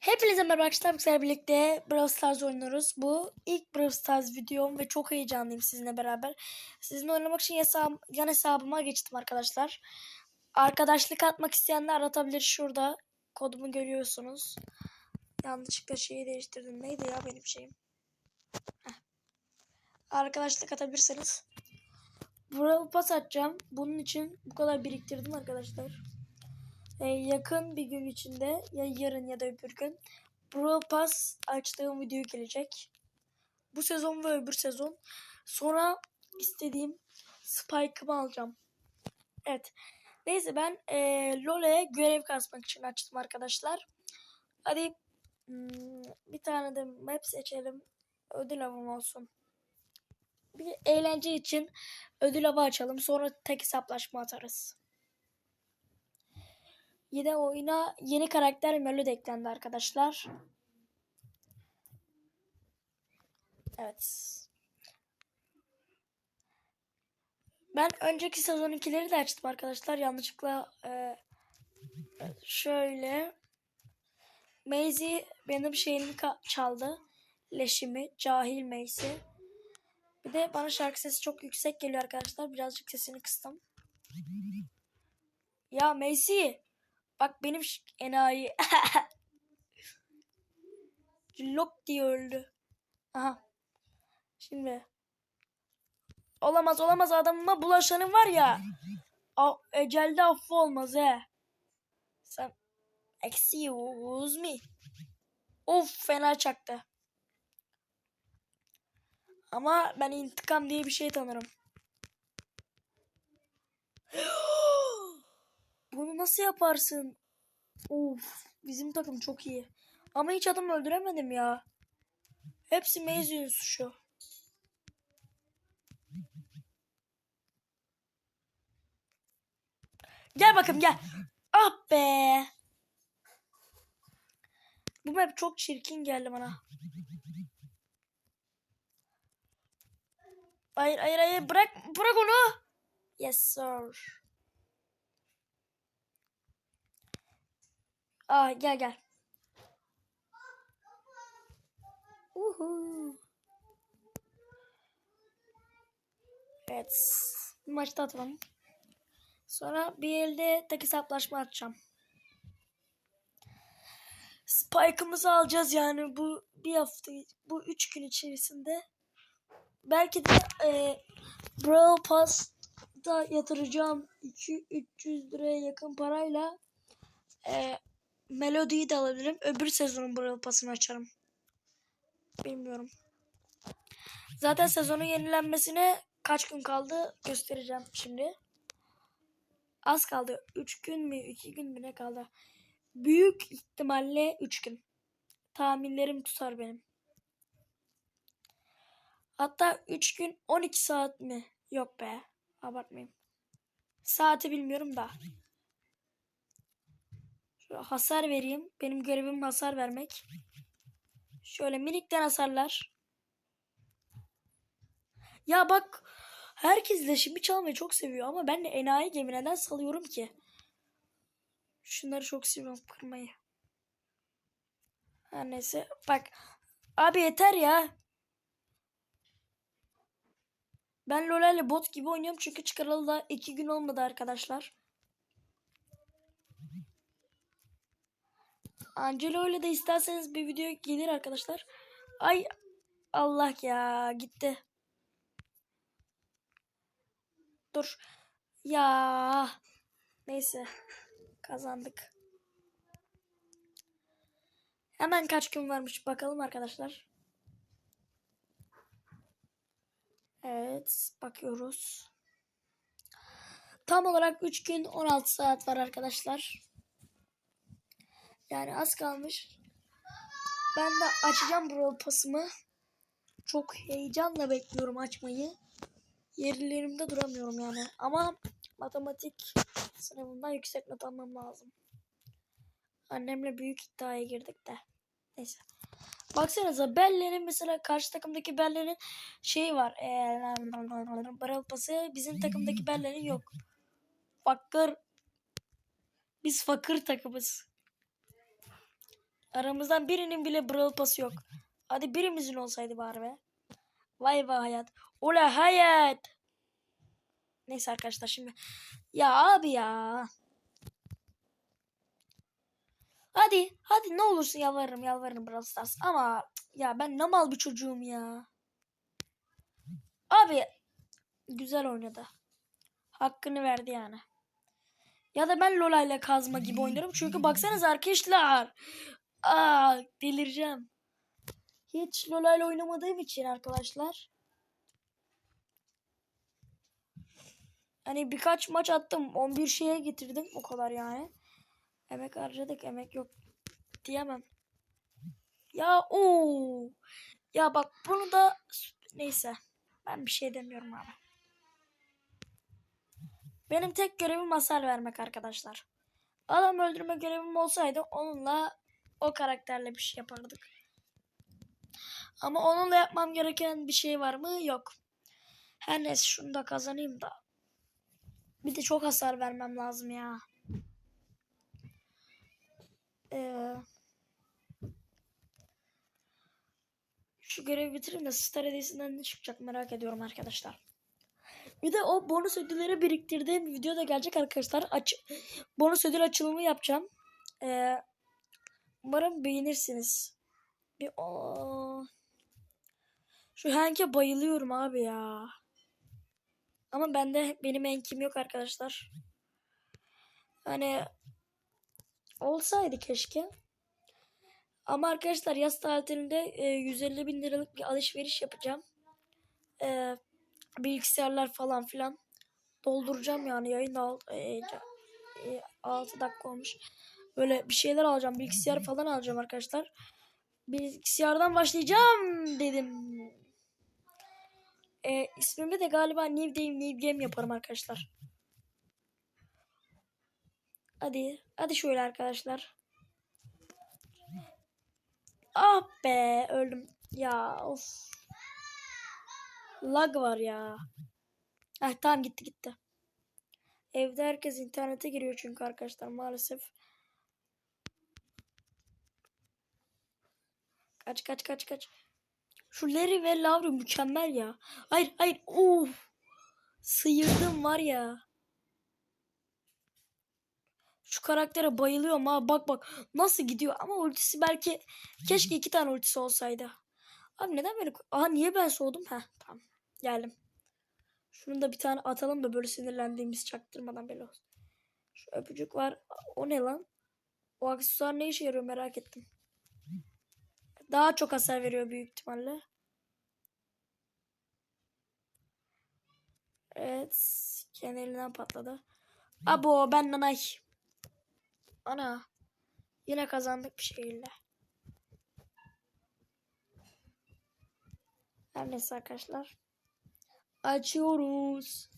Hepinize merhaba arkadaşlar. Bizlerle birlikte Brawl Stars oynuyoruz. Bu ilk Brawl Stars videom ve çok heyecanlıyım sizinle beraber. Sizinle oynamak için hesabım, yan hesabıma geçtim arkadaşlar. Arkadaşlık atmak isteyenler aratabilir şurada. Kodumu görüyorsunuz. Yanlışlıkla şeyi değiştirdim. Neydi ya benim şeyim? Heh. Arkadaşlık atabilirsiniz. Brawl Pass atacağım. Bunun için bu kadar biriktirdim arkadaşlar. Ee, yakın bir gün içinde ya yarın ya da öbür gün Brawl Pass açtığım video gelecek. Bu sezon ve öbür sezon. Sonra istediğim Spike'ımı alacağım. Evet. Neyse ben e, LoL'e görev kasmak için açtım arkadaşlar. Hadi hmm, bir tane de map seçelim. Ödül avım olsun. Bir eğlence için ödül avı açalım. Sonra tek hesaplaşma atarız. Yine oyuna yeni karakter Melo de eklendi arkadaşlar. Evet. Ben önceki sezonunkileri de açtım arkadaşlar. Yanlışlıkla e, şöyle Maisie benim şeyimi çaldı. Leşimi. Cahil Maisie. Bir de bana şarkı sesi çok yüksek geliyor arkadaşlar. Birazcık sesini kıstım. Ya Maisie. Bak benim enayi. Lok diye öldü. Aha. Şimdi. Olamaz olamaz adamıma bulaşanın var ya. A ecelde affı olmaz he. Sen excuse me. Of fena çaktı. Ama ben intikam diye bir şey tanırım. Bunu nasıl yaparsın? Of, bizim takım çok iyi. Ama hiç adam öldüremedim ya. Hepsi Maze'in suçu. Gel bakayım gel. Ah be. Bu map çok çirkin geldi bana. Hayır hayır hayır bırak bırak onu. Yes sir. Aa gel gel. Uhu. Evet. Maçta atalım. Sonra bir elde tek hesaplaşma atacağım. Spike'ımızı alacağız yani bu bir hafta, bu üç gün içerisinde. Belki de e, Brawl Pass'ta yatıracağım 200-300 liraya yakın parayla e, Melody'yi de alabilirim. Öbür sezonun Brawl Pass'ını açarım. Bilmiyorum. Zaten sezonun yenilenmesine kaç gün kaldı göstereceğim şimdi. Az kaldı. 3 gün mü 2 gün mü ne kaldı? Büyük ihtimalle 3 gün. Tahminlerim tutar benim. Hatta 3 gün 12 saat mi? Yok be. Abartmayayım. Saati bilmiyorum da. Hasar vereyim. Benim görevim hasar vermek. Şöyle minikten hasarlar. Ya bak herkes leşimi çalmayı çok seviyor ama ben de enayi gemi neden salıyorum ki? Şunları çok seviyorum kırmayı. Her neyse bak. Abi yeter ya. Ben Lola bot gibi oynuyorum çünkü çıkaralı da iki gün olmadı arkadaşlar. Angelo ile de isterseniz bir video gelir arkadaşlar. Ay Allah ya gitti. Dur. Ya. Neyse. Kazandık. Hemen kaç gün varmış bakalım arkadaşlar. Evet. Bakıyoruz. Tam olarak 3 gün 16 saat var arkadaşlar. Yani az kalmış. Ben de açacağım Brawl Pass'ımı. Çok heyecanla bekliyorum açmayı. Yerlerimde duramıyorum yani. Ama matematik sınavında yüksek not almam lazım. Annemle büyük iddiaya girdik de. Neyse. Baksanıza Bellerin mesela karşı takımdaki Bellerin şeyi var. Ee, Brawl Pass'ı bizim takımdaki Bellerin yok. Fakir. Biz fakir takımız. Aramızdan birinin bile Brawl pası yok. Hadi birimizin olsaydı bari be. Vay vay hayat. Ula hayat. Neyse arkadaşlar şimdi. Ya abi ya. Hadi hadi ne olursun yalvarırım yalvarırım Brawl Stars. Ama ya ben ne mal bir çocuğum ya. Abi güzel oynadı. Hakkını verdi yani. Ya da ben Lola ile kazma gibi oynarım. Çünkü baksanız arkadaşlar. Aa delireceğim. Hiç Lola oynamadığım için arkadaşlar. Hani birkaç maç attım. 11 şeye getirdim. O kadar yani. Emek harcadık. Emek yok diyemem. Ya o Ya bak bunu da neyse. Ben bir şey demiyorum abi. Benim tek görevim hasar vermek arkadaşlar. Adam öldürme görevim olsaydı onunla o karakterle bir şey yapardık. Ama onunla yapmam gereken bir şey var mı? Yok. Her neyse şunu da kazanayım da. Bir de çok hasar vermem lazım ya. Ee, şu görevi bitireyim de Star Hediyesi'nden ne çıkacak merak ediyorum arkadaşlar. Bir de o bonus ödülleri biriktirdiğim video da gelecek arkadaşlar. Aç bonus ödül açılımı yapacağım. Ee, umarım beğenirsiniz. Bir o şu Hank'e bayılıyorum abi ya. Ama bende benim Hank'im yok arkadaşlar. Hani olsaydı keşke. Ama arkadaşlar yaz tatilinde e, 150 bin liralık bir alışveriş yapacağım. E, bilgisayarlar falan filan dolduracağım yani yayın da e, 6 dakika olmuş. Böyle bir şeyler alacağım. Bilgisayar falan alacağım arkadaşlar. Bilgisayardan başlayacağım dedim. E, ismimi de galiba New Game New Game yaparım arkadaşlar. Hadi. Hadi şöyle arkadaşlar. Ah be öldüm. Ya of. Lag var ya. Ah tamam gitti gitti. Evde herkes internete giriyor çünkü arkadaşlar maalesef. Kaç kaç kaç kaç. Şu Larry ve Laura mükemmel ya. Hayır hayır. Uf. Sıyırdım var ya. Şu karaktere bayılıyorum ha. Bak bak nasıl gidiyor. Ama ultisi belki keşke iki tane ultisi olsaydı. Abi neden böyle? Aha niye ben soğudum? Ha tamam. Geldim. Şunu da bir tane atalım da böyle sinirlendiğimiz çaktırmadan belli olsun. Şu öpücük var. O ne lan? O aksesuar ne işe yarıyor merak ettim. Daha çok hasar veriyor büyük ihtimalle. Evet. Kendi patladı. Abo ben nanay. Ana. Yine kazandık bir şekilde. Her neyse arkadaşlar. Açıyoruz.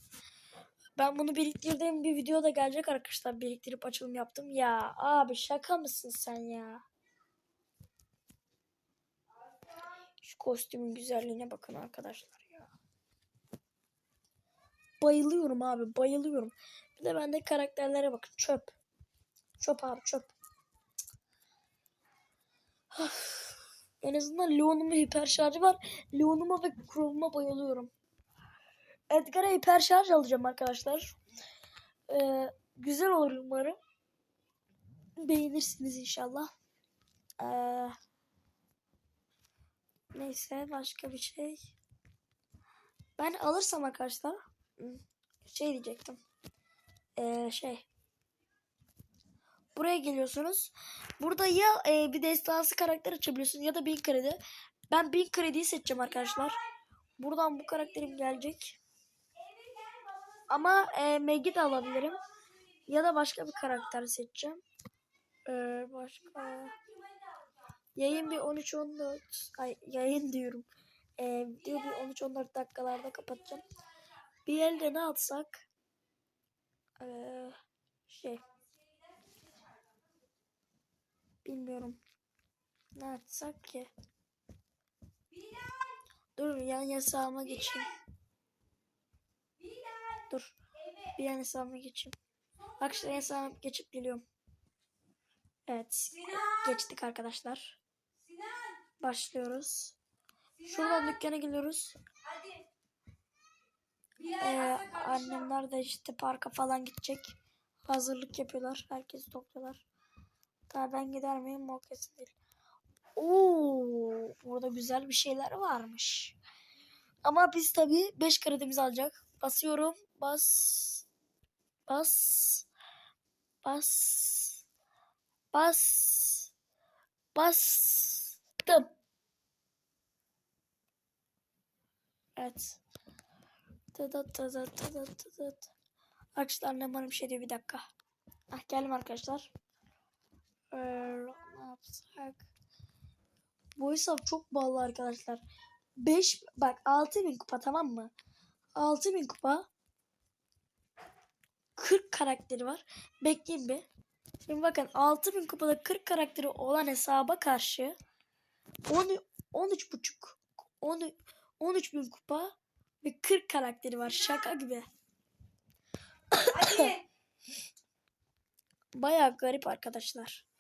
Ben bunu biriktirdiğim bir videoda gelecek arkadaşlar. Biriktirip açılım yaptım. Ya abi şaka mısın sen ya? Şu kostümün güzelliğine bakın arkadaşlar ya. Bayılıyorum abi bayılıyorum. Bir de bende karakterlere bakın çöp. Çöp abi çöp. en azından Leon'umun hiper şarjı var. Leon'uma ve Chrome'uma bayılıyorum. Edgar'a hiper şarj alacağım arkadaşlar. Ee, güzel olur umarım. Beğenirsiniz inşallah. Ee, neyse başka bir şey. Ben alırsam arkadaşlar şey diyecektim. Ee, şey buraya geliyorsunuz. Burada ya e, bir destansı karakter açabiliyorsunuz ya da bin kredi. Ben bin krediyi seçeceğim arkadaşlar. Buradan bu karakterim gelecek. Ama e, Mag'i de alabilirim. Ya da başka bir karakter seçeceğim. Ee, başka... Yayın bir 13-14... Ay yayın diyorum. Ee, video bir 13-14 dakikalarda kapatacağım. Bir elde ne atsak? Ee, şey... Bilmiyorum. Ne atsak ki? Dur yan yasağıma geçeyim. Dur. Bir yan hesabıma geçeyim. Bak işte hesabıma geçip geliyorum. Evet. Geçtik arkadaşlar. Başlıyoruz. Şuradan dükkana geliyoruz. Ee, annemler de işte parka falan gidecek. Hazırlık yapıyorlar. Herkesi topluyorlar. Daha ben gider miyim o kesin değil. Oo, burada güzel bir şeyler varmış. Ama biz tabii 5 kredimizi alacak. Basıyorum. Bas. Bas. Bas. Bas. Bastım. Evet. Tıdıt tıdıt tıdıt tıdıt. Arkadaşlar annem bana bir şey diyor bir dakika. Ah geldim arkadaşlar. Ee, ne yapsak? Bu hesap çok bağlı arkadaşlar. 5 bak 6000 kupa tamam mı? 6000 kupa 40 karakteri var. Bekleyin bir. Şimdi bakın 6000 kupada 40 karakteri olan hesaba karşı 10 13 buçuk 10 13 bin kupa ve 40 karakteri var. Şaka gibi. Baya garip arkadaşlar.